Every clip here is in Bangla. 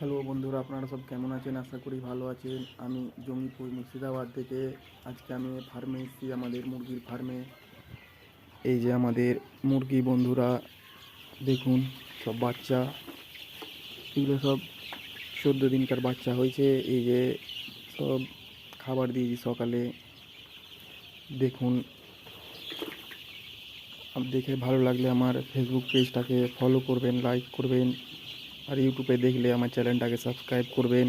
হ্যালো বন্ধুরা, আপনারা সব কেমন আছেন? আশা করি ভালো আছেন। আমি জঙ্গিপুর মুর্শিদাবাদ থেকে। আজকে আমি ফার্মে এসেছি, আমাদের মুরগির ফার্মে এই যে আমাদের মুরগি বন্ধুরা, দেখুন, সব বাচ্চা। এগুলো সব চোদ্দ দিনকার বাচ্চা হয়েছে। এই যে সব খাবার দিয়েছি সকালে। দেখুন, দেখে ভালো লাগলে আমার ফেসবুক পেজটাকে ফলো করবেন লাইক করবেন। আর ইউটিউবে দেখলে আমার চ্যানেলটাকে সাবস্ক্রাইব করবেন।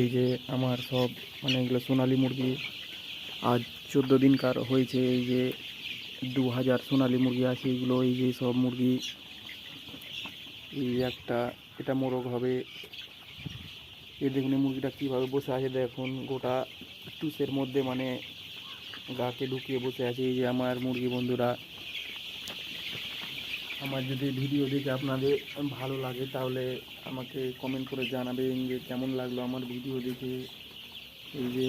এই যে আমার সব মানে এগুলো সোনালি মুরগি। আজ চোদ্দ দিনকার হয়েছে, এই যে দু হাজার সোনালি মুরগি আছে, এগুলো এই যে সব মুরগি। এই একটা, এটা মোরগ হবে। এই দেখুন মুরগিটা কীভাবে বসে আছে, দেখুন। গোটা টুসের মধ্যে মানে গাকে ঢুকিয়ে বসে আছে। এই যে আমার মুরগি বন্ধুরা আমার যদি ভিডিও দেখে আপনাদের ভালো লাগে, তাহলে আমাকে কমেন্ট করে জানাবেন যে কেমন লাগল আমার ভিডিও দেখে। এই যে,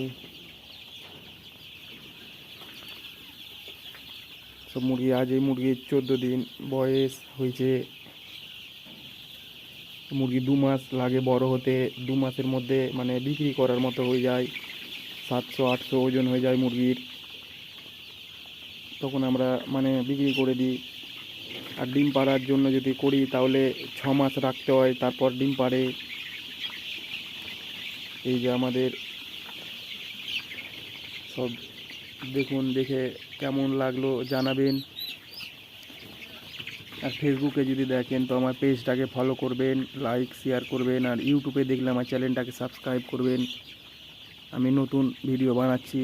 সব মুরগি, আজ এই মুরগির চোদ্দ দিন বয়স হয়েছে। মুরগি দু মাস লাগে বড় হতে, দু মাসের মধ্যে মানে বিক্রি করার মতো হয়ে যায়। সাতশো, আটশো ওজন হয়ে যায় মুরগির। তখন আমরা মানে বিক্রি করে দিই। আর ডিম পাড়ার জন্য যদি করি, তাহলে ছ মাস রাখতে হয়, তারপর ডিম পাড়ে। এই যে আমাদের সব দেখুন, দেখে কেমন লাগল জানাবেন। আর ফেসবুকে যদি দেখেন, তো আমার পেজটাকে ফলো করবেন লাইক শেয়ার করবেন, আর ইউটিউবে দেখলে আমার চ্যানেলটাকে সাবস্ক্রাইব করবেন। আমি নতুন ভিডিও বানাচ্ছি।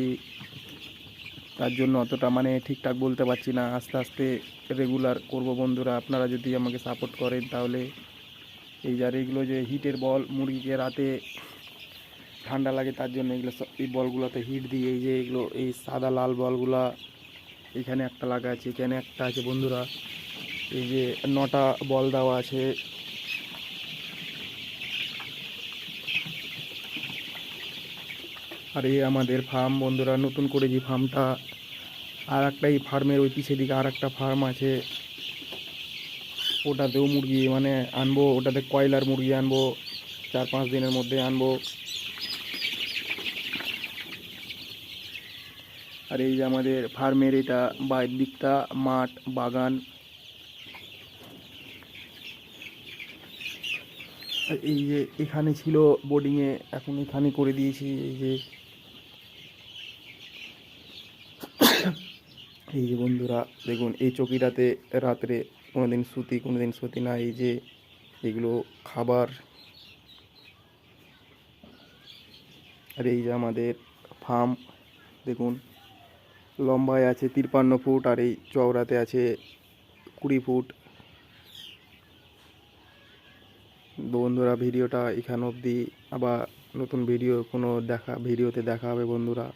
তার জন্য অতটা মানে ঠিকঠাক বলতে পারছি না। আস্তে আস্তে রেগুলার করব বন্ধুরা, আপনারা যদি আমাকে সাপোর্ট করেন তাহলে। এই যার এইগুলো যে হিটের বল মুরগিকে রাতে ঠান্ডা লাগে তার জন্য এগুলো সব- এই বলগুলোতে হিট দিয়ে এই যে এগুলো, এই সাদা লাল বলগুলা এখানে একটা লাগা আছে, এখানে একটা আছে বন্ধুরা। এই যে নটা বল দেওয়া আছে। আর এই আমাদের ফার্ম বন্ধুরা, নতুন করে যে ফার্মটা আর একটা এই ফার্মের ওই পিছের দিকে আর একটা ফার্ম আছে। ওটাতেও মুরগি মানে আনব, ওটাতে কয়লার মুরগি আনব, চার পাঁচ দিনের মধ্যে আনব। আর এই যে আমাদের ফার্মের এটা বাইরের দিকটা, মাঠ, বাগান। এই যে এখানে ছিল বোর্ডিংয়ে এখন এখানে করে দিয়েছি, এই যে এই যে বন্ধুরা, দেখুন, এই চকিটাতে রাত্রে কোনো দিন সুতি কোনো দিন সুতি না, এই যে এগুলো খাবার। আর এই যে আমাদের ফার্ম দেখুন, লম্বায় আছে তিরপান্ন ফুট আর এই চওড়াতে আছে কুড়ি ফুট। বন্ধুরা, ভিডিওটা এখান অবধি। আবার নতুন ভিডিও কোনো দেখা, ভিডিওতে দেখা হবে বন্ধুরা।